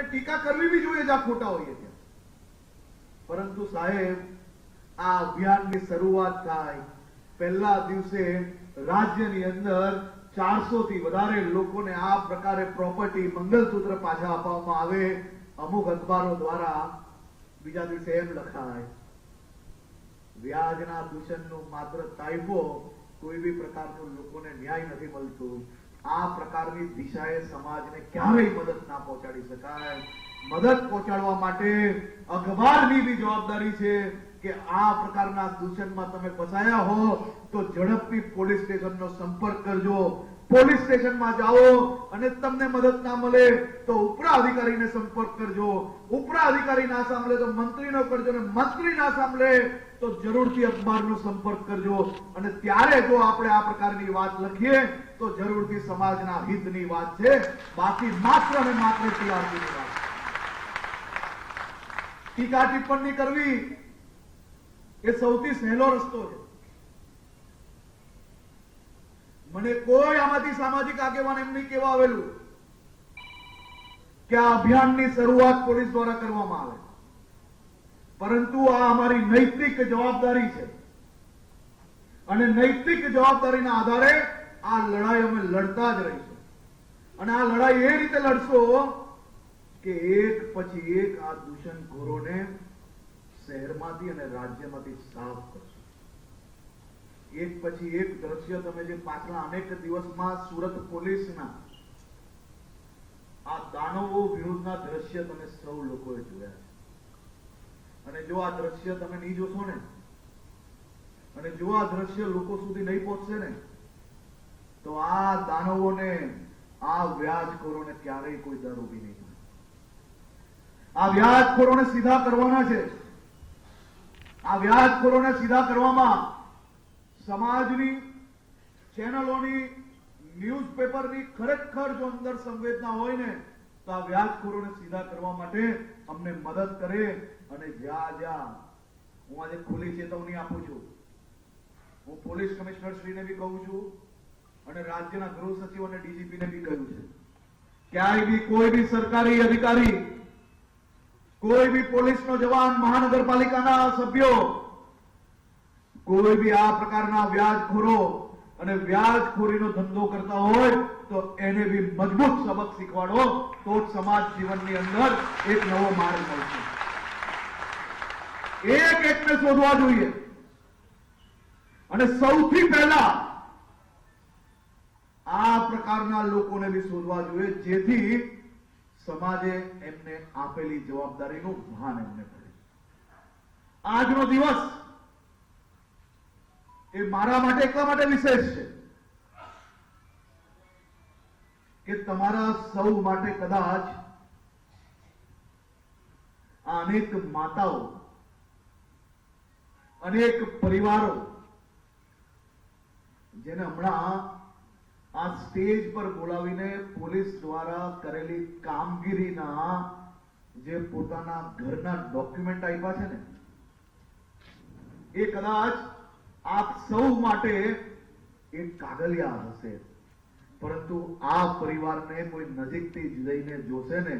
અને ટીકા કરવી બી જોઈએ જ્યાં ખોટા હોઈએ ત્યાં. પરંતુ સાહેબ, આ અભિયાનની શરૂઆત થાય પહેલા દિવસે રાજ્યની અંદર ચારસો થી વધારે લોકોને આ પ્રકારે પ્રોપર્ટી મંગલસૂત્ર પાછા આપવામાં આવે. અમુક અખબારો દ્વારા બીજા દિવસે એમ લખાય, વ્યાજના દૂષણનું માત્ર તાઇફો કોઈ બી પ્રકારનું લોકોને ન્યાય નથી મળતું. આ પ્રકારની દિશાએ સમાજને ક્યારેય મદદ ના પહોંચાડી શકાય. મદદ પહોંચાડવા માટે અખબારની બી જવાબદારી છે કે આ પ્રકારના દૂષણમાં તમે ફસાયા હો તો ઝડપથી પોલીસ સ્ટેશનનો સંપર્ક કરજો. પોલીસ સ્ટેશનમાં જાઓ અને તમને મદદ ના મળે તો ઉપરા અધિકારીને સંપર્ક કરજો. ઉપરા અધિકારી ના સાંભળે તો મંત્રીનો કરજો અને મંત્રી ના સાંભળે તો જરૂરથી અખબારનો સંપર્ક કરજો. અને ત્યારે જો આપણે આ પ્રકારની વાત લખીએ, તો જરૂરથી સમાજના હિતની વાત છે. બાકી માત્ર અને માત્ર ટીઆરપીની વાત ટીકા ટિપ્પણી કરવી એ સૌથી સહેલો રસ્તો છે. મને કોઈ આમાંથી સામાજિક આગેવાન એમ નહીં કહેવા આવેલું? કે આ અભિયાનની શરૂઆત પોલીસ દ્વારા કરવામાં આવે. પરંતુ આ અમારી નૈતિક જવાબદારી છે. અને નૈતિક જવાબદારીના આધારે આ લડાઈ અમે લડતા જ રહીશું. અને આ લડાઈ એ રીતે લડશો કે એક પછી એક આ દૂષણખોરોને શહેરમાંથી અને રાજ્યમાંથી સાફ કરશો. એક પછી એક દ્રશ્ય તમે જે પાછલા અનેક દિવસમાં સુરત પોલીસના આ દાનવો વિરુદ્ધના દ્રશ્ય તમે સૌ લોકોએ જોયા છે. અને જો આ દ્રશ્ય તમે નહીં જોશો ને, અને જો આ દ્રશ્ય લોકો સુધી નહીં પહોંચશે ને, તો આ દાનવોને, આ વ્યાજખોરોને ક્યારેય કોઈ દર ઊભી નહીં આ વ્યાજખોરોને સીધા કરવાના છે. આ વ્યાજખોરોને સીધા કરવામાં સમાજની ચેનલોની, ન્યૂઝપેપરની ખરેખર જો અંદર સંવેદના હોય ને તો આ વ્યાજખોરોને સીધા કરવા માટે અમને મદદ કરે અને જ્યાં જ્યાં હું આજે ખુલ્લી ચેતવણી આપું છું. હું પોલીસ કમિશનર શ્રીને બી કહું છું અને રાજ્યના ગૃહ સચિવ અને ડીજીપીને બી કહ્યું છે. ક્યાંય બી કોઈ બી સરકારી અધિકારી, કોઈ બી પોલીસનો જવાન, મહાનગરપાલિકાના સભ્યો, કોઈ બી આ પ્રકારના વ્યાજખોરો અને વ્યાજખોરીનો ધંધો કરતા હોય તો એને બી મજબૂત સબક શીખવાડો, તો સમાજ જીવનની અંદર એક નવો માર્ગ મળશે. એક એકને શોધવા જોઈએ. અને સૌથી પહેલા આ પ્રકારના લોકોને બી શોધવા જોઈએ, જેથી સમાજે એમને આપેલી જવાબદારીનું ભાન એમને પડે આજનો દિવસ એ મારા માટે એટલા માટે વિશેષ છે કે તમારા સૌ માટે કદાચ અનેક માતાઓ, અનેક પરિવારો જેને હમણાં આ સ્ટેજ પર બોલાવીને પોલીસ દ્વારા કરેલી કામગીરીના જે પોતાના ઘરના ડોક્યુમેન્ટ આપ્યા છે ને, એ કદાચ આપ સૌ માટે એક કાગળિયા હશે. પરંતુ આ પરિવારને કોઈ નજીકથી જઈને જોશે ને,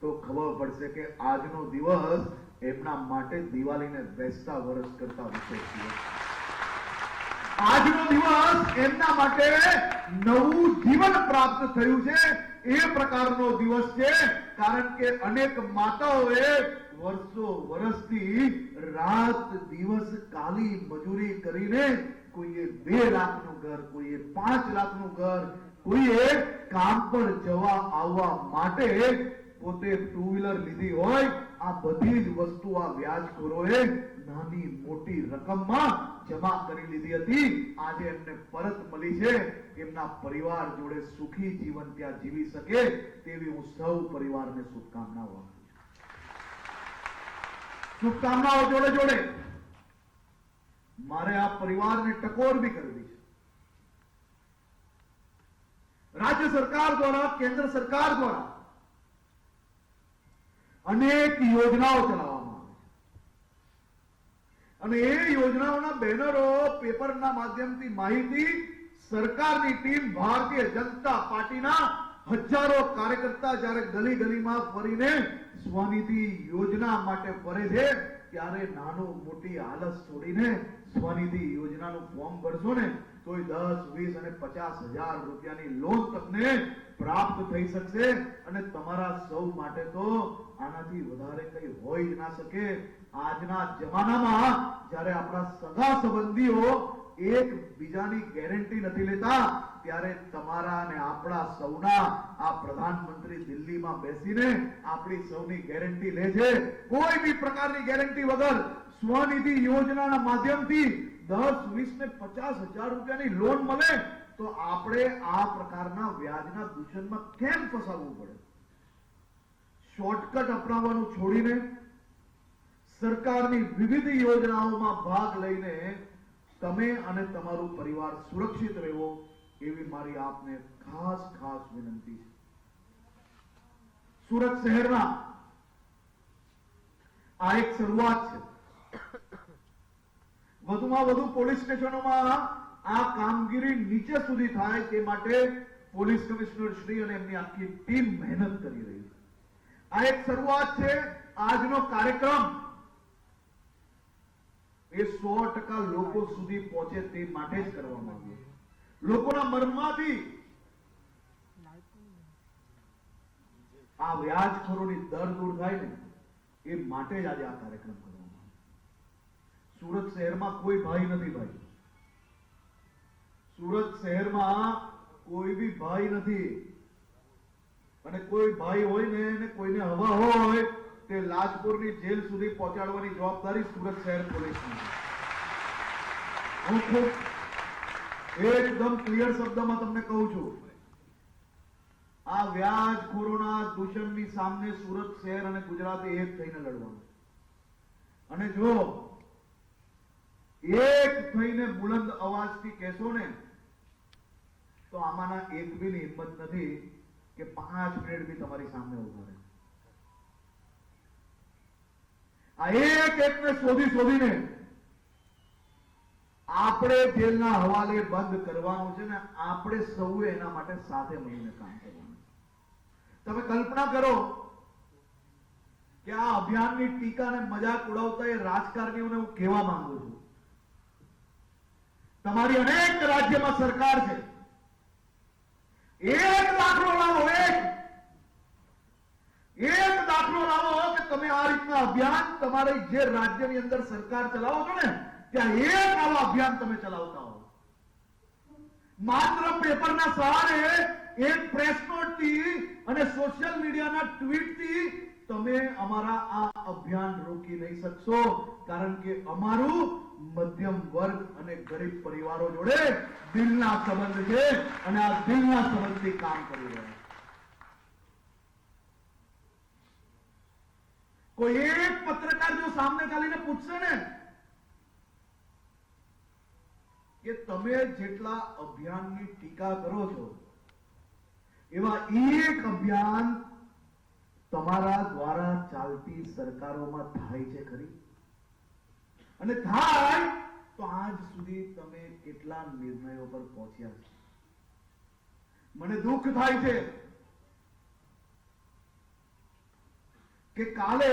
તો ખબર પડશે કે આજનો દિવસ એમના માટે દિવાળીને બેસતા વર્ષ કરતા વિશેષ દિવસ આજનો દિવસ એમના માટે નવું જીવન પ્રાપ્ત થયું છે. એ પ્રકારનો દિવસ છે, કારણ કે અનેક માતાઓએ વર્ષો વર્ષથી રાત દિવસ કાલી મજૂરી કરીને કોઈએ બે લાખનું ઘર, કોઈએ પાંચ લાખનું ઘર, કોઈએ કામ પર જવા આવવા માટે પોતે ટુ વ્હીલર લીધી હોય, આ બધી જ વસ્તુ આ વ્યાજખોરોએ નાની મોટી રકમમાં જમા કરી લીધી હતી. આજે એમને પરત મળી છે, એમના પરિવાર જોડે સુખી જીવન ત્યાં જીવી શકે તેવી હું સૌ પરિવારને શુભકામનાઓ આપું શુભકામનાઓ જોડે જોડે. મારે આ પરિવારને ટકોર બી કરવી છે. રાજ્ય સરકાર દ્વારા, કેન્દ્ર સરકાર દ્વારા અનેક યોજનાઓ ચલાવવામાં આવે છે. અને એ યોજનાઓના બેનરો પેપરના માધ્યમથી માહિતી સરકારની ટીમ ભારતીય જનતા પાર્ટીના હજારો કાર્યકર્તા જ્યારે ગલી ગલીમાં ફરીને સ્વનિધિ યોજના માટે ફરે છે, ત્યારે નાનું મોટી હાલત છોડીને સ્વનિધિ યોજનાનું ફોર્મ ભરશો ને, તોય દસ, વીસ અને પચાસ હજાર રૂપિયાની લોન તમને પ્રાપ્ત થઈ શકશે અને તમારા સૌ માટે તો આનાથી વધારે કઈ હોય જ ના શકે. આજના જમાનામાં જ્યારે આપણા સગા સંબંધીઓ એક બીજાની ગેરંટી નથી લેતા ત્યારે તમારા અને આપણા સૌના આ પ્રધાનમંત્રી દિલ્હીમાં બેસીને આપણી સૌની ગેરંટી લે છે. કોઈ બી પ્રકારની ગેરંટી વગર સ્વનિધિ યોજનાના માધ્યમથી દસ, વીસ ને પચાસ હજાર રૂપિયાની લોન મળે તો આપણે આ પ્રકારના વ્યાજના દૂષણમાં કેમ ફસાવવું પડે? શોર્ટકટ અપનાવવાનું છોડીને સરકારની વિવિધ યોજનાઓમાં ભાગ લઈને તમે અને તમારું પરિવાર સુરક્ષિત રહેવો એવી મારી આપને ખાસ ખાસ વિનંતી છે સુરત શહેરના આ એક શરૂઆત છે વધુમાં વધુ પોલીસ સ્ટેશનોમાં આ કામગીરી નીચે સુધી થાય તે માટે પોલીસ કમિશનર શ્રી અને એમની આખી ટીમ મહેનત કરી રહી છે આ એક શરૂઆત છે આજનો કાર્યક્રમ એ સો ટકા લોકો સુધી પહોંચે તે માટે જ કરવામાં આવ્યો લોકોના મનમાંથી. આ વ્યાજખોરોની દર દૂર થાય ને, એ માટે જ આજે આ કાર્યક્રમ કરવામાં સુરત શહેરમાં કોઈ ભાઈ નથી ભાઈ. સુરત શહેરમાં કોઈ બી ભાઈ નથી. અને કોઈ ભાઈ હોય ને એને કોઈને હવા હોય, તે લાજપુરની જેલ સુધી પહોંચાડવાની જવાબદારી સુરત શહેર પોલીસની. હું ખૂબ એકદમ ક્લિયર શબ્દમાં તમને કહું છું. આ વ્યાજખોરોના દૂષણની સામે સુરત શહેર અને ગુજરાતે એક થઈને લડવાનું. અને જો એક થઈને બુલંદ અવાજથી કહેશો ને, તો આમાંના એક બી ની હિંમત નથી કે પાંચ મિનિટ બી તમારી સામે ઊભા રહે. આ એક એકને શોધી શોધીને આપણે જેલના હવાલે બંધ કરવાનું છે ને આપણે સૌએ એના માટે સાથે મળીને કામ કરવાનું તમે કલ્પના કરો કે આ અભિયાનની ટીકા અને મજાક ઉડાવતા એ રાજકારણીઓને હું કહેવા માંગુ છું. તમારી અનેક રાજ્યમાં સરકાર છે. એક દાખલો લાવો, એક. એક દાખલો લાવો કે તમે આ રીતના અભિયાન તમારી જે રાજ્યની અંદર સરકાર ચલાવો છો ને ત્યાં એક આવા અભિયાન તમે ચલાવતા હો. માત્ર પેપરના સહારે એક પ્રેસ નોટથી અને સોશિયલ મીડિયાના ટ્વીટથી તમે અમારા આ અભિયાન રોકી નહીં શકશો. કારણ કે અમારું મધ્યમ વર્ગ અને ગરીબ પરિવારો જોડે દિલના સંબંધ છે અને આ દિલના સંબંધથી કામ કરી રહ્યા કોઈ એક પત્રકાર જો સામને ચાલીને પૂછશે ને કે તમે જેટલા અભિયાનની ટીકા કરો છો, એવા એક અભિયાન તમારા દ્વારા ચાલતી સરકારોમાં થાય છે ખરી? અને થાય તો આજ સુધી તમે કેટલા નિર્ણયો પર પહોંચ્યા છે? મને દુઃખ થાય છે કે કાલે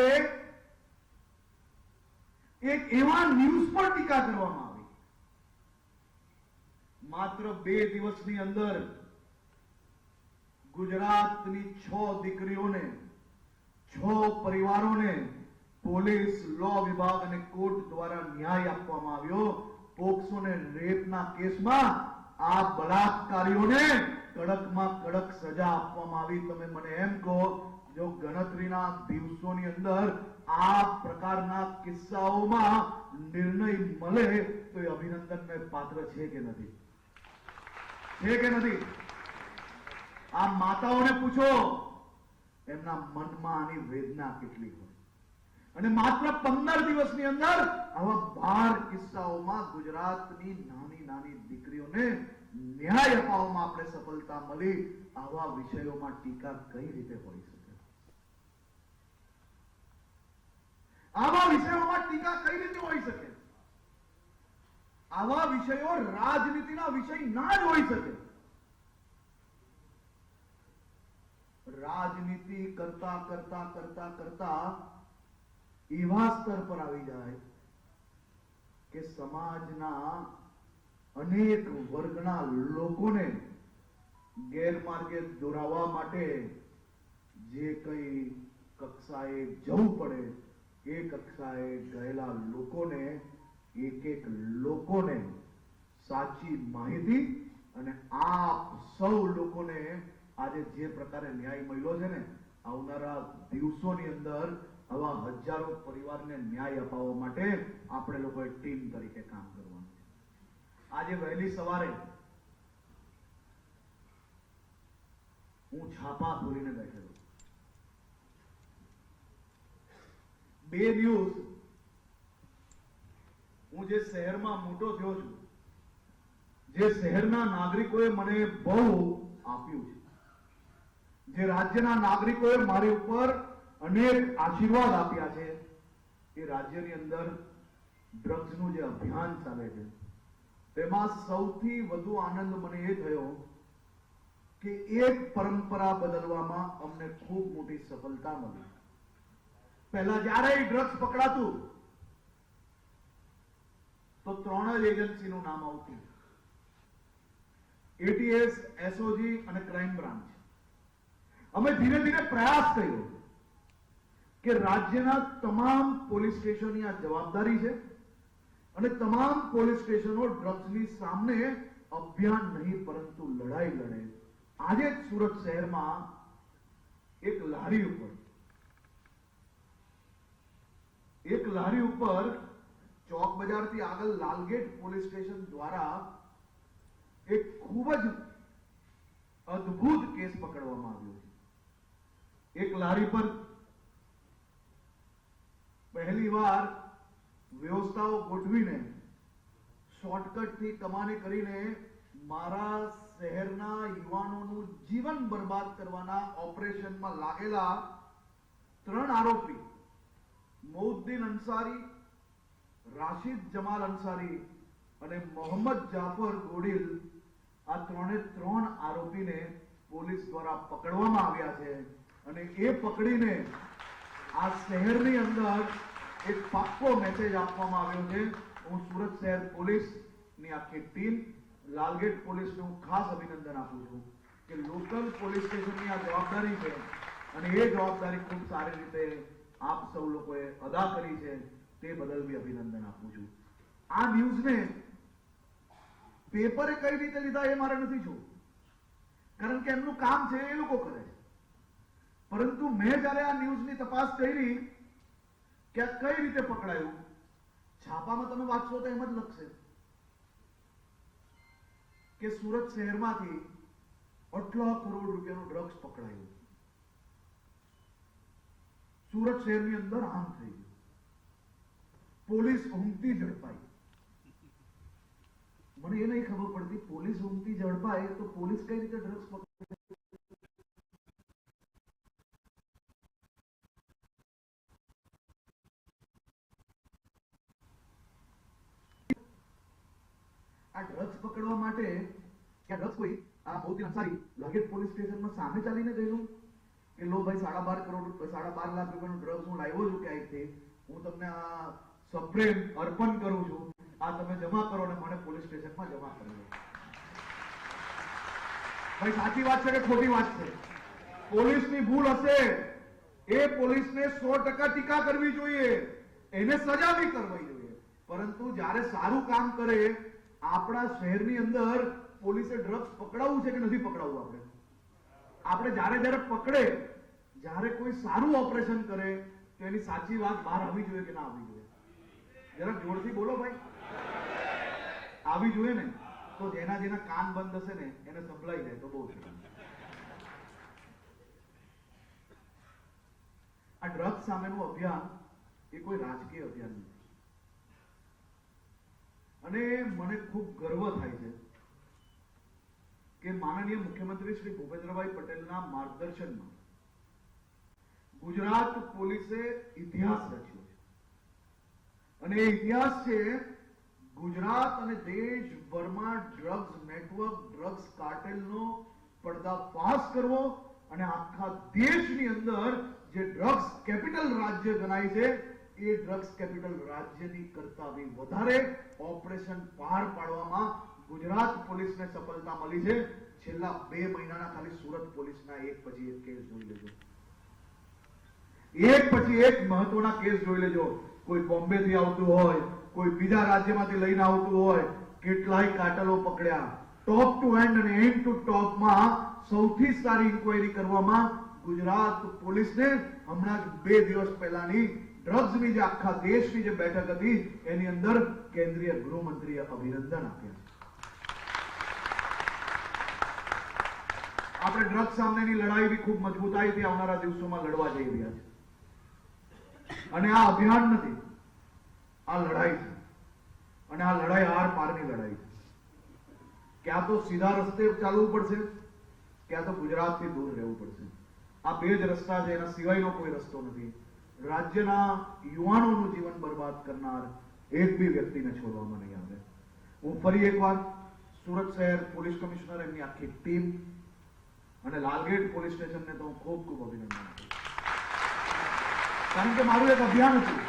એક એવા ન્યૂઝ પર ટીકા કરવામાં માત્ર બે દિવસની અંદર ગુજરાતની છ દીકરીઓને, છ પરિવારોને પોલીસ, લો વિભાગ અને કોર્ટ દ્વારા ન્યાય આપવામાં આવ્યો. પોક્સો ને રેપના કેસમાં આ બળાત્કારીઓને કડકમાં કડક સજા આપવામાં આવી. તમે મને એમ કહો, જો ગણતરીના દિવસોની અંદર આ પ્રકારના કિસ્સાઓમાં નિર્ણય મળે, તો એ અભિનંદનને પાત્ર છે કે નથી? છે કે નથી? આ માતાઓને પૂછો, એમના મનમાં આની વેદના કેટલી હોય? અને માત્ર પંદર દિવસની અંદર આવા બાર કિસ્સાઓમાં ગુજરાતની નાની નાની દીકરીઓને ન્યાય અપાવવામાં આપણે સફળતા મળી, આવા વિષયોમાં ટીકા કઈ રીતે હોઈ શકે? આવા વિષયોમાં ટીકા કઈ રીતે હોઈ શકે? આવા વિષયો રાજનીતિના વિષય ના જ હોઈ શકે. રાજનીતિ કરતા કરતા કરતા કરતા એવા સ્તર પર આવી જાય કે સમાજના અનેક વર્ગના લોકોને ગેરમાર્ગે દોરાવવા માટે જે કઈ કક્ષાએ જવું પડે, એ કક્ષાએ ગયેલા લોકોને એક એક લોકોને સાચી માહિતી અને આપ સૌ લોકોને આજે જે પ્રકારે ન્યાય મળ્યો છે ને, આવનારા દિવસોની અંદર આવા હજારો પરિવારને ન્યાય અપાવવા માટે આપણે લોકોએ ટીમ તરીકે કામ કરવાનું છે. આજે વહેલી સવારે હું છાપા ખોલીને બેઠેલો. બે ન્યૂઝ હું જે શહેરમાં મોટો થયો છું, જે શહેરના નાગરિકોએ મને બહુ આપ્યું છે. જે રાજ્યના નાગરિકોએ મારી ઉપર અનેક આશીર્વાદ આપ્યા છે, એ રાજ્યની અંદર ડ્રગ્સનું જે અભિયાન ચાલે છે, તેમાં સૌથી વધુ આનંદ મને એ થયો કે એક પરંપરા બદલવામાં અમને ખૂબ મોટી સફળતા મળી. પહેલા જ્યારે ડ્રગ્સ પકડાતું તો ત્રણ જ એજન્સીનું નામ આવતું એટીએસ એસઓજી અને ક્રાઇમ બ્રાન્ચ અમે ધીરે ધીરે પ્રયાસ કર્યો કે રાજ્યના તમામ પોલીસ સ્ટેશનની આ જવાબદારી છે અને તમામ પોલીસ સ્ટેશનો ડ્રગ્સની સામે અભિયાન નહીં, પરંતુ લડાઈ લડે. આજે જ સુરત શહેરમાં એક લારી ઉપર, એક લારી ઉપર ચોક બજારથી આગળ લાલગેટ પોલીસ સ્ટેશન દ્વારા એક ખૂબ જ અદ્ભુત કેસ પકડવામાં આવ્યો છે. એક લારી પર પહેલી વાર વ્યવસ્થાઓ ગોઠવીને, શોર્ટકટથી કમાણી કરીને મારા શહેરના યુવાનોનું જીવન બરબાદ કરવાના ઓપરેશનમાં લાગેલા ત્રણ આરોપી, મૌદ્દીન અંસારી રાશિદ જમાલ અંસારી અને મોહમ્મદ જાફર ગોડિલ આ ત્રણે ત્રણ આરોપીને પોલીસ દ્વારા પકડવામાં આવ્યા છે. અને એ પકડીને આ શહેરની અંદર એક પાક્કો મેસેજ આપવામાં આવ્યો છે. હું સુરત શહેર પોલીસની આખી ટીમ લાલગેટ પોલીસને હું ખાસ અભિનંદન આપું છું કે લોકલ પોલીસ સ્ટેશનની આ જવાબદારી છે. અને એ જવાબદારી ખૂબ સારી રીતે આપ સૌ લોકોએ અદા કરી છે. તે બદલ બી અભિનંદન આપું છું. આ ન્યૂઝને પેપરે કઈ રીતે લીધા એ મારે નથી જોવું. કારણ કે એમનું કામ છે એ લોકો કરે છે. પરંતુ મેં જ્યારે આ ન્યૂઝની તપાસ કરી, કે કઈ રીતે પકડાયું, છાપામાં તમે વાંચશો તો એમ જ લખશે કે સુરત શહેરમાંથી આટલા કરોડ રૂપિયાનું ડ્રગ્સ પકડાયું. સુરત શહેરની અંદર આમ થઈ ગયું. પોલીસ ઊંઘતી ઝડપાઈ મને એ નહીં ખબર પડતી, પોલીસ ઊંઘતી ઝડપાય તો પોલીસ કઈ રીતે ડ્રગ્સ આ ડ્રગ્સ પકડવા માટે કે ડ્રગ્સ કોઈ, આ મોતી અંસારી લગેજ પોલીસ સ્ટેશનમાં સામે ચાલીને ગયેલું. કે લો ભાઈ, સાડા બાર કરોડ સાડા બાર લાખ રૂપિયાનું ડ્રગ્સ હું લાવ્યો છું છે હું તમને આ સપ્રેમ અર્પણ કરું છું. આ તમે જમા કરો અને મને પોલીસ સ્ટેશનમાં જમા કરી દો. ભાઈ, સાચી વાત છે કે ખોટી વાત છે? પોલીસની ભૂલ હશે. એ પોલીસને સો ટકા ટીકા કરવી જોઈએ. એને સજા બી કરવી જોઈએ. પરંતુ જ્યારે સારું કામ કરે, આપણા શહેરની અંદર પોલીસે ડ્રગ્સ પકડાવવું છે કે નથી પકડાવવું આપણે? આપણે જ્યારે જ્યારે પકડે, જ્યારે કોઈ સારું ઓપરેશન કરે, તો એની સાચી વાત બહાર આવી જોઈએ કે ના આવી જોઈએ? જરા જોરથી બોલો ભાઈ. આવી જોઈએ ને, તો જેના જેના કાન બંધ હશે ને, એને સંભળાઈ જાય, તો બહુ છે. આ ડ્રગ્સ સામેનું અભિયાન એ કોઈ રાજકીય અભિયાન નથી. અને મને ખૂબ ગર્વ થાય છે કે માનનીય મુખ્યમંત્રી શ્રી ભૂપેન્દ્રભાઈ પટેલના માર્ગદર્શનમાં ગુજરાત પોલીસે ઇતિહાસ રચ્યો. અને ઇતિહાસ છે, ગુજરાત અને દેશભરમાં ડ્રગ્સ નેટવર્ક ડ્રગ્સ કાર્ટેલનો પર્દાફાશ કરવો અને આખા દેશની અંદર જે ડ્રગ્સ કેપિટલ રાજ્ય ગણાય છે, એ ડ્રગ્સ કેપિટલ રાજ્યની કરતા બી વધારે ઓપરેશન પાર પાડવામાં ગુજરાત પોલીસને સફળતા મળી છે. છેલ્લા બે મહિનાના ખાલી સુરત પોલીસના એક પછી એક કેસ જોઈ લેજો. એક પછી એક મહત્વના કેસ જોઈ લેજો. કોઈ બોમ્બે થી આવતું હોય, કોઈ બીજા રાજ્યમાંથી લઈને આવતું હોય, કેટલાય કાટલો પકડ્યા. ટોપ ટુ એન્ડ અને એન્ડ ટુ ટોપમાં સૌથી સારી ઇન્ક્વાયરી કરવામાં ગુજરાત પોલીસને હમણાં જ બે દિવસ પહેલાની ડ્રગ્સની જે આખા દેશની જે બેઠક હતી, એની અંદર કેન્દ્રીય ગૃહમંત્રીએ અભિનંદન આપ્યા. આપણે ડ્રગ્સ સામેની લડાઈ બી ખૂબ મજબૂતાઈથી આવનારા દિવસોમાં લડવા જઈ રહ્યા છે અને આ અભિયાન નથી. આ લડાઈ છે. અને આ લડાઈ આર પારની લડાઈ છે. ક્યાં તો સીધા રસ્તે ચાલવું પડશે, ક્યાં તો ગુજરાતથી દૂર રહેવું પડશે. આ બે જ રસ્તા છે, એના સિવાયનો કોઈ રસ્તો નથી. રાજ્યના યુવાનોનું જીવન બરબાદ કરનાર એક બી વ્યક્તિને છોડવામાં નહીં આવે. હું ફરી એક વાત સુરત શહેર પોલીસ કમિશનર એમની આખી ટીમ અને લાલગેટ પોલીસ સ્ટેશનને તો હું ખૂબ ખૂબ અભિનંદન આપું છું. કારણ કે મારું એક અભિયાન હતું.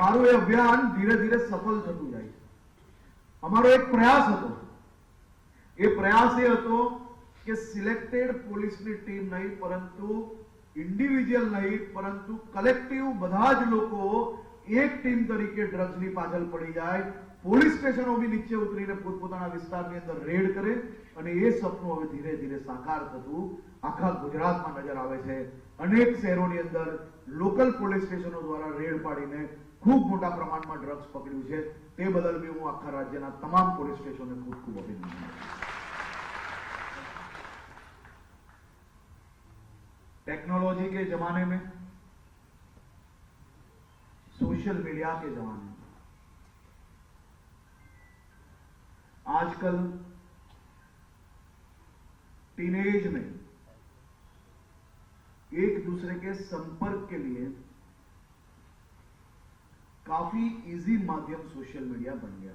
મારું એ અભિયાન ધીરે ધીરે સફળ થતું જાય અમારો એક પ્રયાસ હતો. એ પ્રયાસ એ હતો કે સિલેક્ટેડ પોલીસની ટીમ નહીં, પરંતુ ઇન્ડિવિજ્યુઅલ નહીં, પરંતુ કલેક્ટિવ બધા જ લોકો એક ટીમ તરીકે ડ્રગ્સની પાછળ પડી જાય, પોલીસ સ્ટેશનો બી નીચે ઉતરીને પોતપોતાના વિસ્તારની અંદર રેડ કરે અને એ સપનું હવે ધીરે ધીરે સાકાર થતું આખા ગુજરાતમાં નજર આવે છે. અનેક શહેરોની અંદર લોકલ પોલીસ સ્ટેશનો દ્વારા રેડ પાડીને ખૂબ મોટા પ્રમાણમાં ડ્રગ્સ પકડ્યું છે તે બદલ બી હું આખા રાજ્યના તમામ પોલીસ સ્ટેશનને ખૂબ ખૂબ અભિનંદન આપું છું. टेक्नोलॉजी के जमाने में सोशल मीडिया के जमाने में आजकल टीनेज में एक दूसरे के संपर्क के लिए काफ़ी इजी माध्यम सोशल मीडिया बन गया।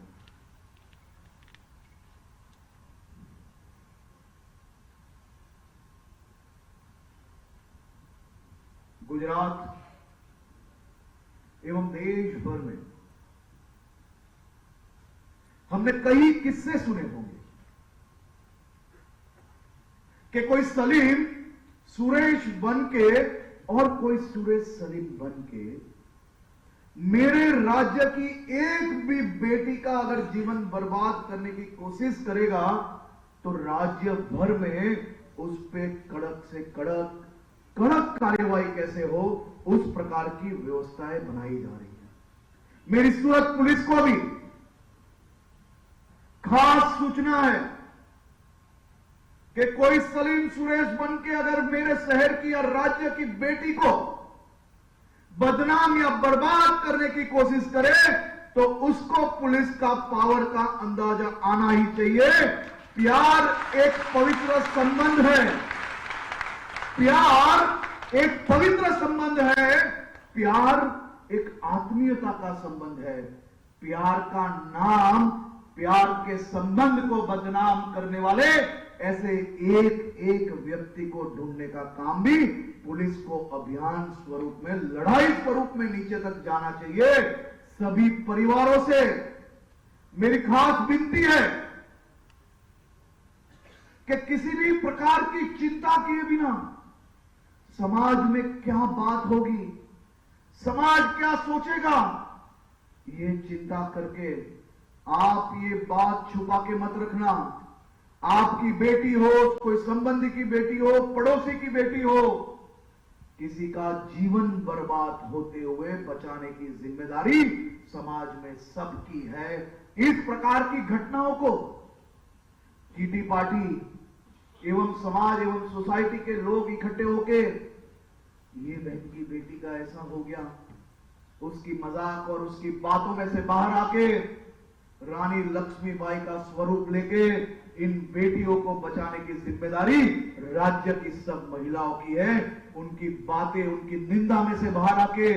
गुजरात एवं देश भर में हमने कई किस्से सुने होंगे कि कोई सलीम सुरेश बन के और कोई सुरेश सलीम बन के मेरे राज्य की एक भी बेटी का अगर जीवन बर्बाद करने की कोशिश करेगा तो राज्य भर में उस पे कड़क से कड़क कड़क कार्यवाही कैसे हो, उस प्रकार की व्यवस्थाएँ बनाई जा रही है। मेरी सूरत पुलिस को भी खास सूचना है। कि कोई सलीम सुरेश बन के अगर मेरे शहर की या राज्य की बेटी को बदनाम या बर्बाद करने की कोशिश करे तो उसको पुलिस का पावर का अंदाज़ा आना ही चाहिए। प्यार एक पवित्र संबंध है। प्यार एक पवित्र संबंध है। प्यार एक आत्मीयता का संबंध है। प्यार का नाम, प्यार के संबंध को बदनाम करने वाले ऐसे एक एक व्यक्ति को ढूँढने का काम भी पुलिस को अभियान स्वरूप में, लड़ाई स्वरूप में नीचे तक जाना चाहिए। सभी परिवारों से मेरी खास विनती है कि किसी भी प्रकार की चिंता किए बिना समाज में क्या बात होगी, समाज क्या सोचेगा, ये चिंता करके आप ये बात छुपा के मत रखना। आपकी बेटी हो, कोई संबंधी की बेटी हो, पड़ोसी की बेटी हो, किसी का जीवन बर्बाद होते हुए बचाने की ज़िम्मेदारी समाज में सबकी है। इस प्रकार की घटनाओं को चीटी पार्टी एवं समाज एवं सोसाइटी के लोग इकट्ठे होके, ये बहन की बेटी का ऐसा हो गया। उसकी मज़ाक और उसकी बातों में से बाहर आके, रानी लक्ष्मीबाई का स्वरूप लेके इन बेटियों को बचाने की ज़िम्मेदारी राज्य की सब महिलाओं की है। उनकी बातें, उनकी निंदा में से बाहर आके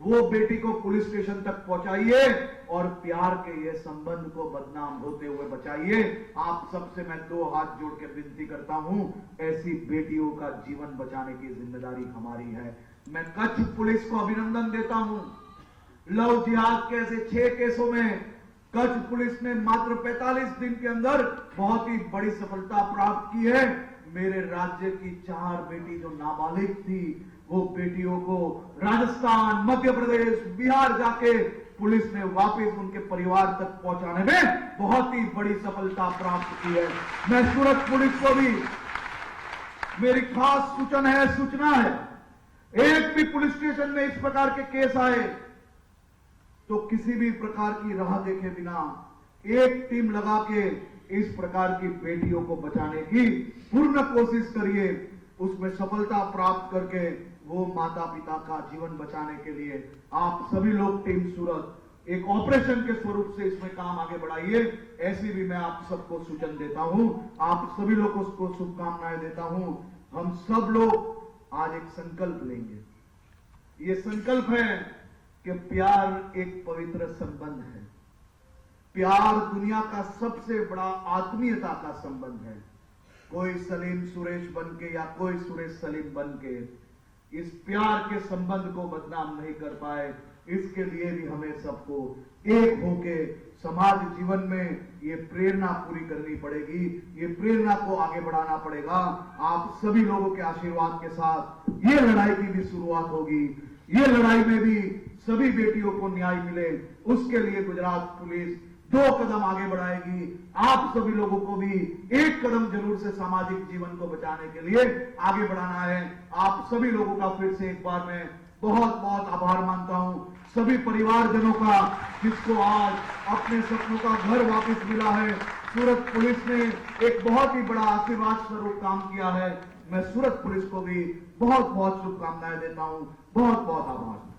वो बेटी को पुलिस स्टेशन तक पहुंचाइए और प्यार के ये संबंध को बदनाम होते हुए बचाइए। आप सबसे मैं दो हाथ जोड़ के विनती करता हूँ, ऐसी बेटियों का जीवन बचाने की ज़िम्मेदारी हमारी है। मैं कच्छ पुलिस को अभिनंदन देता हूँ। लव जिहाद के ऐसे छह केसों में कच्छ पुलिस ने मात्र 45 दिन के अंदर बहुत ही बड़ी सफलता प्राप्त की है। मेरे राज्य की चार बेटी जो नाबालिग थी, वो बेटियों को राजस्थान, मध्य प्रदेश, बिहार जाके पुलिस ने वापस उनके परिवार तक पहुँचाने में बहुत ही बड़ी सफलता प्राप्त की है। मैं सूरत पुलिस को भी, मेरी खास सूचना है सूचना है, एक भी पुलिस स्टेशन में इस प्रकार के केस आए तो किसी भी प्रकार की राह देखे बिना एक टीम लगा के इस प्रकार की बेटियों को बचाने की पूर्ण कोशिश करिए, उसमें सफलता प्राप्त करके वो माता पिता का जीवन बचाने के लिए आप सभी लोग टीम सूरत एक ऑपरेशन के स्वरूप से इसमें काम आगे बढ़ाइए। ऐसी भी मैं आप सबको सूचन देता हूँ, आप सभी लोग उसको शुभकामनाएँ देता हूँ। हम सब लोग आज एक संकल्प लेंगे। ये संकल्प है कि प्यार एक पवित्र संबंध है। प्यार दुनिया का सबसे बड़ा आत्मीयता का संबंध है। कोई सलीम सुरेश बन के या कोई सुरेश सलीम बन के इस प्यार के संबंध को बदनाम नहीं कर पाए, इसके लिए भी हमें सबको एक होके समाज जीवन में ये प्रेरणा पूरी करनी पड़ेगी। ये प्रेरणा को आगे बढ़ाना पड़ेगा। आप सभी लोगों के आशीर्वाद के साथ ये लड़ाई की भी शुरुआत होगी। ये लड़ाई में भी सभी बेटियों को न्याय मिले, उसके लिए गुजरात पुलिस दो कदम आगे बढ़ाएगी। आप सभी लोगों को भी एक कदम ज़रूर से सामाजिक जीवन को बचाने के लिए आगे बढ़ाना है। आप सभी लोगों का फिर से एक बार मैं बहुत बहुत आभार मानता हूँ। सभी परिवारजनों का, जिसको आज अपने सपनों का घर वापस मिला है, सूरत पुलिस ने एक बहुत ही बड़ा आशीर्वाद स्वरूप काम किया है। मैं सूरत पुलिस को भी बहुत बहुत शुभकामनाएँ देता हूँ। बहुत बहुत आभार